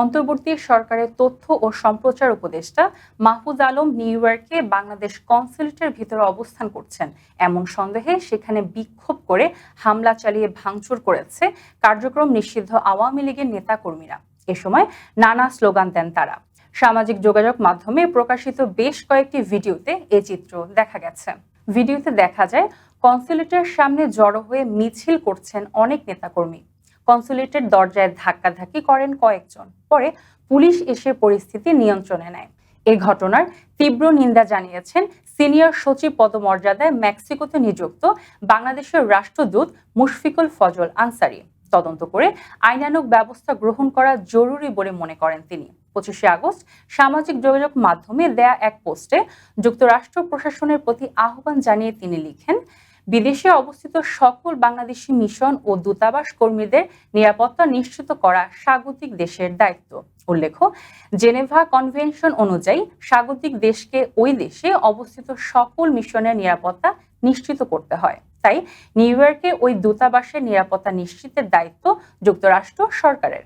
অন্তর্বর্তী সরকারের তথ্য ও সম্প্রচার উপদেষ্টা মাহফুজ আলম নিউ ইয়র্কে বাংলাদেশ কনসুলেটের ভিতরে অবস্থান করছেন। এমন সন্দেহে সেখানে বিক্ষোভ করে হামলা চালিয়ে ভাঙচুর করেছে কার্যক্রম নিষিদ্ধ আওয়ামী লীগের নেতাকর্মীরা। এ সময় নানা স্লোগান দেন তারা। সামাজিক যোগাযোগ মাধ্যমে প্রকাশিত বেশ কয়েকটি ভিডিওতে এ চিত্র দেখা গেছে। ভিডিওতে দেখা যায়, কনসুলেটের সামনে জড়ো হয়ে মিছিল করছেন অনেক নেতাকর্মী। কনসুলেটের দরজায় ধাক্কাধাক্কি করেন কয়েকজন। পরে পুলিশ এসে পরিস্থিতি নিয়ন্ত্রণে নেয়। এ ঘটনার তীব্র নিন্দা জানিয়েছেন সিনিয়র সচিব পদমর্যাদায় মেক্সিকোতে নিযুক্ত বাংলাদেশের রাষ্ট্রদূত মুশফিকুল ফজল আনসারি। তদন্ত করে আইনানুগ ব্যবস্থা গ্রহণ করা জরুরি বলে মনে করেন তিনি। পঁচিশে আগস্ট সামাজিক যোগাযোগ মাধ্যমে দেয়া এক পোস্টে যুক্তরাষ্ট্র প্রশাসনের প্রতি আহ্বান জানিয়ে তিনি লিখেন বিদেশে অবস্থিত সকল বাংলাদেশি মিশন ও দূতাবাস কর্মীদের নিরাপত্তা নিশ্চিত করা স্বাগতিক দেশের দায়িত্ব। উল্লেখ্য, জেনেভা কনভেনশন অনুযায়ী স্বাগতিক দেশকে ওই দেশে অবস্থিত সকল মিশনের নিরাপত্তা নিশ্চিত করতে হয়। তাই নিউ ইয়র্কে ওই দূতাবাসের নিরাপত্তা নিশ্চিতের দায়িত্ব যুক্তরাষ্ট্র সরকারের।